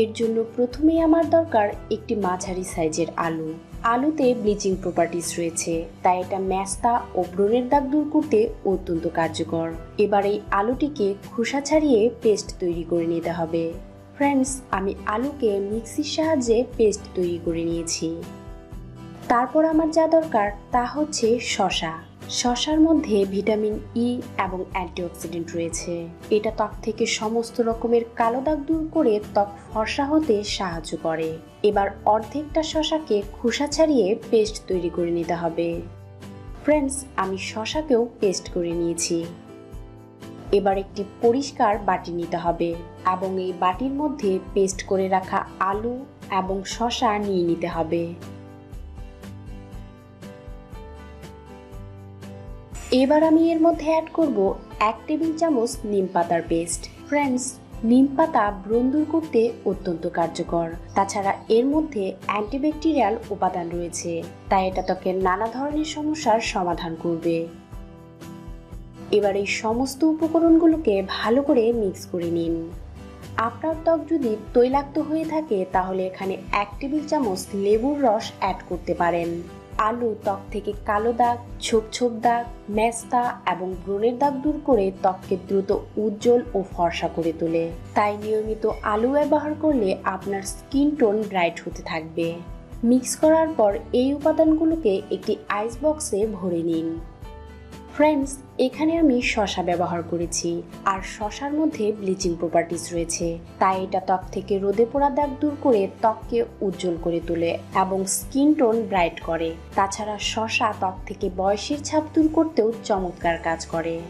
এর জন্য প্রথমেই আমার দরকার একটি মাঝারি সাইজের আলু। আলুতে ব্লিচিং প্রপার্টিস রয়েছে, তাই এটা ম্যাস্তা ও ব্রণের দাগ দূর করতে অত্যন্ত কার্যকর। এবার এই আলুটিকে খোসা ছাড়িয়ে পেস্ট তৈরি করে নিতে হবে। ফ্রেন্ডস আমি আলুকে মিক্সির সাহায্যে পেস্ট তৈরি করে নিয়েছি। তারপর আমার যা দরকার তা হচ্ছে শশা শশার মধ্যে ভিটামিন ই এবং অ্যান্টিঅক্সিডেন্ট রয়েছে। এটা ত্বক থেকে সমস্ত রকমের কালো দাগ দূর করে ত্বক ফর্সা হতে সাহায্য করে। এবার অর্ধেকটা শশাকে খোসা ছাড়িয়ে পেস্ট তৈরি করে নিতে হবে। ফ্রেন্ডস, আমি শশাকেও পেস্ট করে নিয়েছি। এবার একটি পরিষ্কার বাটি নিতে হবে এবং এই বাটির মধ্যে পেস্ট করে রাখা আলু এবং শশা নিয়ে নিতে হবে। এবার আমি এর মধ্যে অ্যাড করব এক টেবিল চামচ নিম পাতার পেস্ট ফ্রেন্ডস নিম পাতা ব্রণ দূর করতে অত্যন্ত কার্যকর। তাছাড়া এর মধ্যে অ্যান্টিব্যাকটেরিয়াল উপাদান রয়েছে, তাই এটা ত্বকের নানা ধরনের সমস্যার সমাধান করবে। এবার এই সমস্ত উপকরণগুলোকে ভালো করে মিক্স করে নিন। আপনার ত্বক যদি তৈলাক্ত হয়ে থাকে, তাহলে এখানে এক টেবিল চামচ লেবুর রস অ্যাড করতে পারেন। আলু, ত্বক থেকে কালো দাগ, ছোপ ছোপ দাগ ম্যাস্তা এবং ব্রণের দাগ দূর করে ত্বককে দ্রুত উজ্জ্বল ও ফর্সা করে তোলে। তাই নিয়মিত আলু ব্যবহার করলে আপনার স্কিন টোন ব্রাইট হতে থাকবে। মিক্স করার পর এই উপাদানগুলোকে একটি আইস বক্সে ভরে নিন। ফ্রেন্ডস এখানে আমি শশা ব্যবহার করেছি। আর শশার মধ্যে ব্লিচিং প্রপার্টিস রয়েছে। তাই এটা ত্বক থেকে রোদে পোড়া দাগ দূর করে ত্বককে উজ্জ্বল করে তোলে এবং স্কিন টোন ব্রাইট করে। তাছাড়া শশা ত্বক থেকে বয়সের ছাপ দূর করতেও চমৎকার কাজ করে।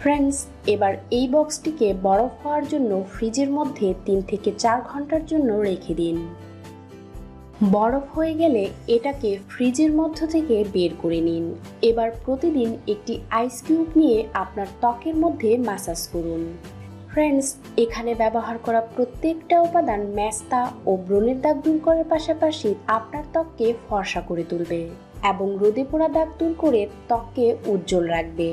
ফ্রেন্ডস এবার এই বক্সটিকে বরফ হওয়ার জন্য ফ্রিজের মধ্যে তিন থেকে চার ঘণ্টার জন্য রেখে দিন। বরফ হয়ে গেলে এটাকে ফ্রিজের মধ্য থেকে বের করে নিন। এবার প্রতিদিন একটি আইস কিউব নিয়ে আপনার ত্বকের মধ্যে মাসাজ করুন। ফ্রেন্ডস এখানে ব্যবহার করা প্রত্যেকটা উপাদান ম্যাস্তা ও ব্রণের দাগ দূর করার পাশাপাশি আপনার ত্বককে ফর্সা করে তুলবে এবং রোদে পোড়া দাগ দূর করে ত্বককে উজ্জ্বল রাখবে।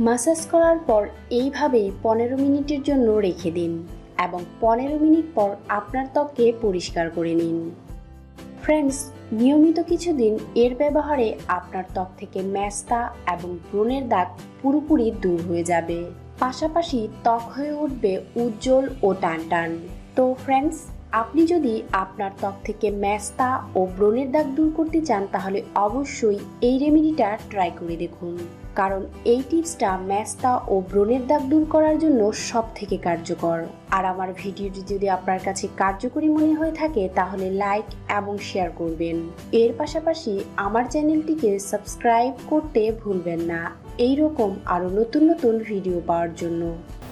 মাসাজ করার পর এইভাবেই পনেরো মিনিটের জন্য রেখে দিন এবং পনেরো মিনিট পর আপনার ত্বককে পরিষ্কার করে নিন। ফ্রেন্ডস নিয়মিত কিছুদিন এর ব্যবহারে আপনার ত্বক থেকে ম্যাস্তা এবং ব্রণের দাগ পুরোপুরি দূর হয়ে যাবে। পাশাপাশি ত্বক হয়ে উঠবে উজ্জ্বল ও টান টান তো ফ্রেন্ডস আপনি যদি আপনার ত্বক থেকে ম্যাস্তা ও ব্রণের দাগ দূর করতে চান, তাহলে অবশ্যই এই রেমেডিটা ট্রাই করে দেখুন। কারণ এই টিপসটা ম্যাস্তা ও ব্রণের দাগ দূর করার জন্য সব থেকে কার্যকর। আর আমার ভিডিওটি যদি আপনার কাছে কার্যকরী মনে হয়ে থাকে, তাহলে লাইক এবং শেয়ার করবেন। এর পাশাপাশি আমার চ্যানেলটিকে সাবস্ক্রাইব করতে ভুলবেন না। এই রকম আরও নতুন নতুন ভিডিও পাওয়ার জন্য।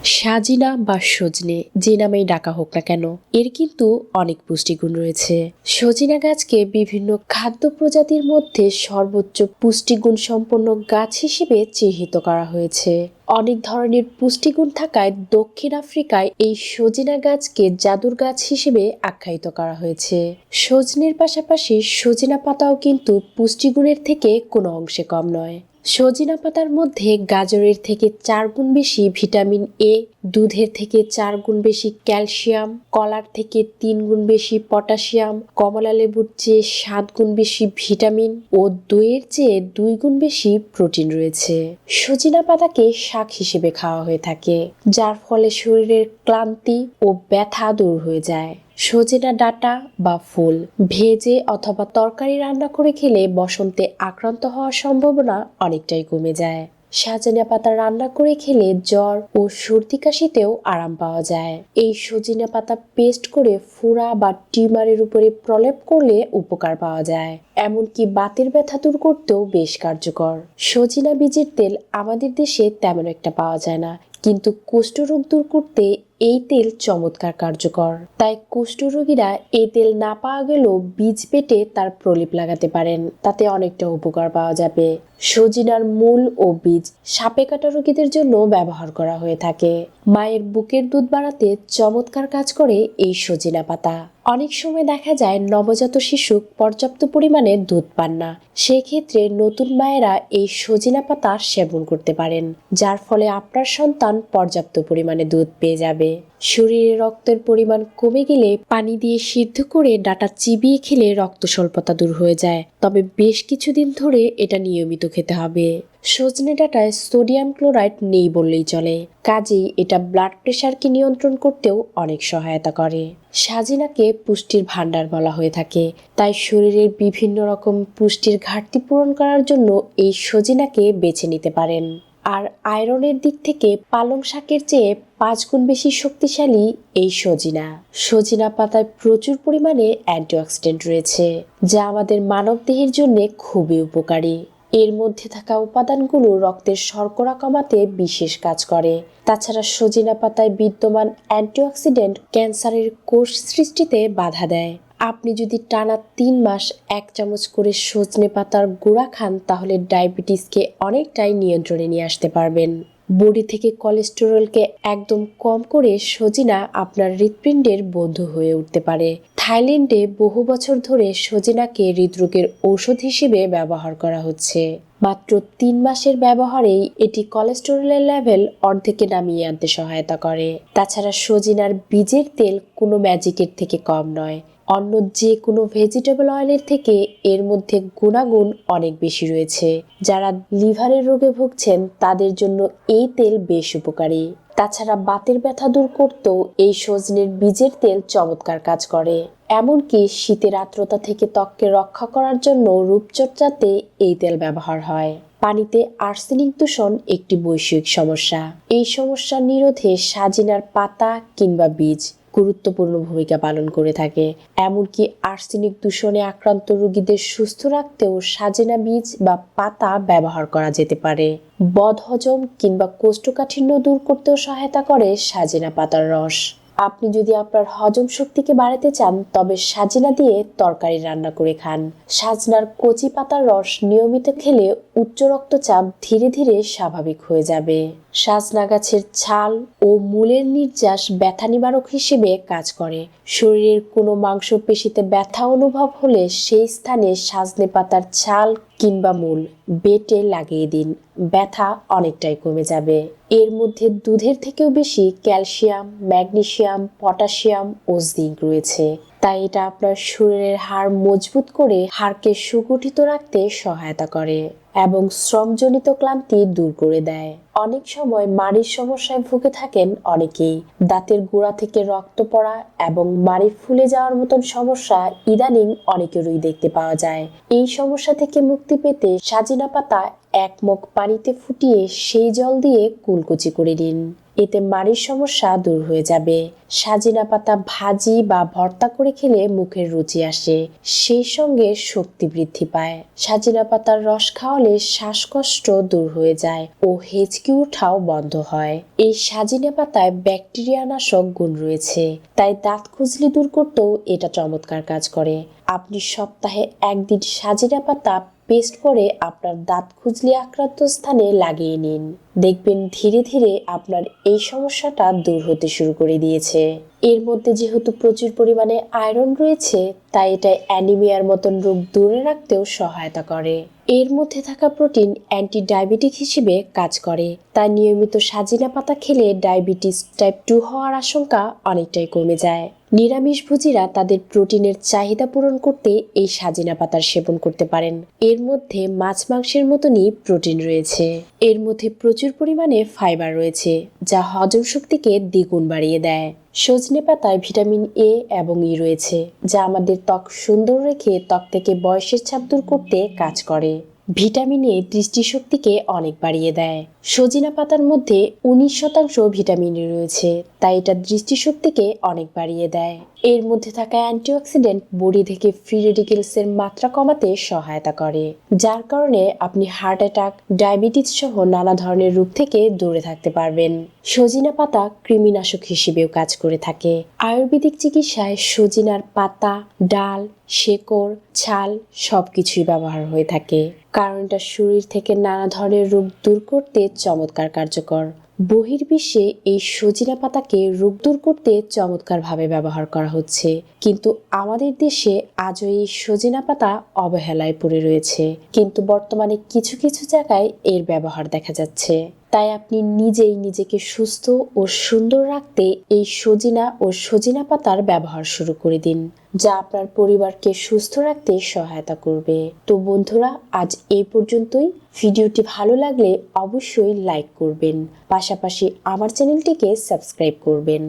সাজিনা বা সজনে যে নামেই ডাকা হোক না কেন, এর কিন্তু অনেক পুষ্টিগুণ রয়েছে। সজিনা গাছকে বিভিন্ন খাদ্য প্রজাতির মধ্যে সর্বোচ্চ পুষ্টিগুণ সম্পন্ন গাছ হিসেবে চিহ্নিত করা হয়েছে। অনেক ধরনের পুষ্টিগুণ থাকায় দক্ষিণ আফ্রিকায় এই সজিনা গাছকে জাদুর গাছ হিসেবে আখ্যায়িত করা হয়েছে। সজনের পাশাপাশি সজিনা পাতাও কিন্তু পুষ্টিগুণের থেকে কোনো অংশে কম নয়। সজিনা পাতার মধ্যে গাজরের থেকে চার গুণ বেশি ভিটামিন এ, দুধের থেকে চার গুণ বেশি ক্যালসিয়াম, কলার থেকে তিন গুণ বেশি পটাশিয়াম, কমলা লেবুর চেয়ে সাত গুণ বেশি ভিটামিন ও দইয়ের চেয়ে দুই গুণ বেশি প্রোটিন রয়েছে। সজিনা পাতাকে শাক হিসেবে খাওয়া হয়ে থাকে, যার ফলে শরীরের ক্লান্তি ও ব্যথা দূর হয়ে যায়। সজেনা ডাটা বা ফুল, ভেজে অথবা তরকারি রান্না করে খেলে বসন্তে আক্রান্ত হওয়ার সম্ভাবনা অনেকটাই কমে যায়। সাজনা পাতা রান্না করে খেলে জ্বর ও সর্দি কাশিতেও আরাম পাওয়া যায়। এই সজিনা পাতা পেস্ট করে ফুরা বা টিউমারের উপরে প্রলেপ করলে উপকার পাওয়া যায়। এমনকি বাতের ব্যথা দূর করতেও বেশ কার্যকর। সজিনা বীজের তেল আমাদের দেশে তেমন একটা পাওয়া যায় না। কিন্তু কুষ্ঠরোগ দূর করতে এই তেল চমৎকার কার্যকর। তাই কুষ্ঠরোগীরা এই তেল না পাওয়া গেলেও বীজ পেটে তার প্রলেপ লাগাতে পারেন। তাতে অনেকটা উপকার পাওয়া যাবে। সজিনার মূল ও বীজ সাপে কাটা রোগীদের জন্য ব্যবহার করা হয়ে থাকে। মায়ের বুকের দুধ বাড়াতে চমৎকার কাজ করে এই সজিনা পাতা। অনেক সময় দেখা যায় নবজাত শিশু পর্যাপ্ত পরিমাণে দুধ পান না। সেক্ষেত্রে নতুন মায়েরা এই সজিনা পাতা সেবন করতে পারেন, যার ফলে আপনার সন্তান পর্যাপ্ত পরিমাণে দুধ পেয়ে যাবে। শরীরে রক্তের পরিমাণ কমে গেলে পানি দিয়ে সিদ্ধ করে ডাটা চিবিয়ে খেলে রক্ত স্বল্পতা দূর হয়ে যায়। তবে বেশ কিছুদিন ধরে এটা নিয়মিত খেতে হবে। সজনে ডাটায় সোডিয়াম ক্লোরাইড নেই বললেই চলে। কাজেই এটা ব্লাড প্রেশারকে নিয়ন্ত্রণ করতেও অনেক সহায়তা করে। সাজিনাকে পুষ্টির ভাণ্ডার বলা হয়ে থাকে। তাই শরীরের বিভিন্ন রকম পুষ্টির ঘাটতি পূরণ করার জন্য এই সজিনাকে বেছে নিতে পারেন। আর আয়রনের দিক থেকে পালং শাকের চেয়ে পাঁচ গুণ বেশি শক্তিশালী এই সজিনা। সজিনা পাতায় প্রচুর পরিমাণে অ্যান্টিঅক্সিডেন্ট রয়েছে, যা আমাদের মানবদেহের জন্য খুবই উপকারী। এর মধ্যে থাকা উপাদানগুলো রক্তের শর্করা কমাতে বিশেষ কাজ করে। তাছাড়া সজিনা পাতায় বিদ্যমান অ্যান্টিঅক্সিডেন্ট ক্যান্সারের কোষ সৃষ্টিতে বাধা দেয়। আপনি যদি টানা তিন মাস এক চামচ করে সজনে পাতার গুঁড়া খান, তাহলে ডায়াবেটিসকে অনেকটাই নিয়ন্ত্রণে নিয়ে আসতে পারবেন। বডি থেকে কোলেস্টেরলকে একদম কম করে সজিনা আপনার হৃৎপিণ্ডের বন্ধু হয়ে উঠতে পারে। থাইল্যান্ডে বহু বছর ধরে সজিনাকে হৃদরোগের ঔষধ হিসেবে ব্যবহার করা হচ্ছে। মাত্র তিন মাসের ব্যবহারেই এটি কোলেস্টেরলের লেভেল অর্ধেকে নামিয়ে আনতে সহায়তা করে। তাছাড়া সজিনার বীজের তেল কোনো ম্যাজিকের থেকে কম নয়। অন্য যে কোনো ভেজিটেবল অয়েলের থেকে এর মধ্যে গুণাগুণ অনেক বেশি রয়েছে। যারা লিভারের রোগে ভুগছেন, তাদের জন্য এই তেল বেশ উপকারী। তাছাড়া বাতের ব্যথা দূর করতেও এই সজনের বীজের তেল চমৎকার কাজ করে। এমনকি শীতের আর্দ্রতা থেকে ত্বককে রক্ষা করার জন্য রূপচর্চাতে এই তেল ব্যবহার হয়। পানিতে আর্সেনিক দূষণ একটি বৈশ্বিক সমস্যা। এই সমস্যা নিরোধে সাজিনার পাতা কিংবা বীজ গুরুত্বপূর্ণ ভূমিকা পালন করে থাকে। এমনকি আর্সেনিক দূষণে আক্রান্ত রোগীদের সুস্থ রাখতেও সাজেনা বীজ বা পাতা ব্যবহার করা যেতে পারে। বদহজম কিংবা কোষ্ঠকাঠিন্য দূর করতেও সহায়তা করে সাজেনা পাতার রস। আপনি যদি আপনার হজম শক্তিকে বাড়াতে চান, তবে সাজিনা দিয়ে তরকারি রান্না করে খান। সাজনার কচি পাতার রস নিয়মিত খেলে উচ্চ রক্তচাপ ধীরে ধীরে স্বাভাবিক হয়ে যাবে। সাজনা গাছের ছাল ও মূলের নির্যাস ব্যথা নিবারক হিসেবে কাজ করে। শরীরের কোনো মাংসপেশিতে ব্যথা অনুভব হলে সেই স্থানে সাজনে পাতার ছাল কিংবা মূল বেটে লাগিয়ে দিন। ব্যথা অনেকটাই কমে যাবে। এর মধ্যে দুধের থেকেও বেশি ক্যালসিয়াম ম্যাগনেশিয়াম পটাশিয়াম ও জিঙ্ক রয়েছে। তাই এটা আপনার শরীরের হাড় মজবুত করে হাড়কে সুগঠিত রাখতে সহায়তা করে। এবং শ্রমজনিত ক্লান্তি দূর করে দেয়। অনেক সময় মাড়ির সমস্যায় ভুগে থাকেন অনেকেই। দাঁতের গোড়া থেকে রক্ত পড়া এবং মাড়ি ফুলে যাওয়ার মতন সমস্যা ইদানিং অনেকেরই দেখতে পাওয়া যায়। এই সমস্যা থেকে মুক্তি পেতে সাজিনা পাতা এক মগ পানিতে ফুটিয়ে সেই জল দিয়ে কুলকুচি করে দিন এতে মাড়ির সমস্যা দূর হয়ে যাবে। সাজিনা পাতা ভাজি বা ভর্তা করে খেলে মুখের রুচি আসে, সেই সঙ্গে শক্তি বৃদ্ধি পায়। সাজিনা পাতার রস খাওয়ালে শ্বাসকষ্ট দূর হয়ে যায় ও হেঁচকি ওঠাও বন্ধ হয়। এই সাজিনা পাতায় ব্যাকটেরিয়া নাশক গুণ রয়েছে, তাই দাঁত খুজলি দূর করতেও এটা চমৎকার কাজ করে। আপনি সপ্তাহে একদিন সাজিনা পাতা পেস্ট করে আপনার দাঁত খুজলি আক্রান্ত স্থানে লাগিয়ে নিন। দেখবেন ধীরে ধীরে আপনার এই সমস্যাটা দূর হতে শুরু করে দিয়েছে। এর মধ্যে যেহেতু প্রচুর পরিমাণে আয়রন রয়েছে, তাই এটা অ্যানিমিয়ার মতন রোগ দূরে রাখতেও সহায়তা করে। এর মধ্যে থাকা প্রোটিন অ্যান্টি ডায়াবেটিক হিসেবে কাজ করে। তাই নিয়মিত সাজিনা পাতা খেলে ডায়াবেটিস টাইপ টু হওয়ার আশঙ্কা অনেকটাই কমে যায়। নিরামিষভোজীরা তাদের প্রোটিনের চাহিদা পূরণ করতে এই সাজিনা পাতার সেবন করতে পারেন। এর মধ্যে মাছ মাংসের মতনই প্রোটিন রয়েছে। এর মধ্যে প্রচুর পরিমাণে ফাইবার রয়েছে, যা হজম শক্তিকে দ্বিগুণ বাড়িয়ে দেয়। সজনে পাতায় ভিটামিন এ এবং ই রয়েছে, যা আমাদের ত্বক সুন্দর রেখে ত্বক থেকে বয়সের ছাপ দূর করতে কাজ করে। ভিটামিন এ দৃষ্টিশক্তিকে অনেক বাড়িয়ে দেয়। সজিনা পাতার মধ্যে উনিশ শতাংশ ভিটামিন রয়েছে, তাই এটা দৃষ্টিশক্তিকে অনেক বাড়িয়ে দেয়। এর মধ্যে থাকা অ্যান্টিঅক্সিডেন্ট বডি থেকে ফ্রি রেডিকেলসের মাত্রা কমাতে সহায়তা করে, যার কারণে আপনি হার্ট অ্যাটাক, ডায়াবেটিস সহ নানা ধরনের রোগ থেকে দূরে থাকতে পারবেন। সজিনা পাতা কৃমিনাশক হিসেবেও কাজ করে থাকে। আয়ুর্বেদিক চিকিৎসায় সজিনার পাতা, ডাল, শেকড়, ছাল সবকিছুই ব্যবহার হয়ে থাকে। কারণ এটা শরীর থেকে নানা ধরনের রোগ দূর করতে চমৎকার কার্যকর। বহির্বিশ্বে এই সজিনা পাতাকে রোগ দূর করতে চমৎকারভাবে ব্যবহার করা হচ্ছে। কিন্তু আমাদের দেশে আজও এই সজিনা পাতা অবহেলায় পড়ে রয়েছে। কিন্তু বর্তমানে কিছু কিছু জায়গায় এর ব্যবহার দেখা যাচ্ছে। তাই আপনি নিজেই নিজেকে সুস্থ ও সুন্দর রাখতে এই সজিনা ও সজিনা পাতার ব্যবহার শুরু করে দিন, যা আপনার পরিবারকে সুস্থ রাখতে সহায়তা করবে। তো বন্ধুরা, আজ এই পর্যন্তই। ভিডিওটি ভালো লাগলে অবশ্যই লাইক করবেন, পাশাপাশি আমার চ্যানেলটিকে সাবস্ক্রাইব করবেন।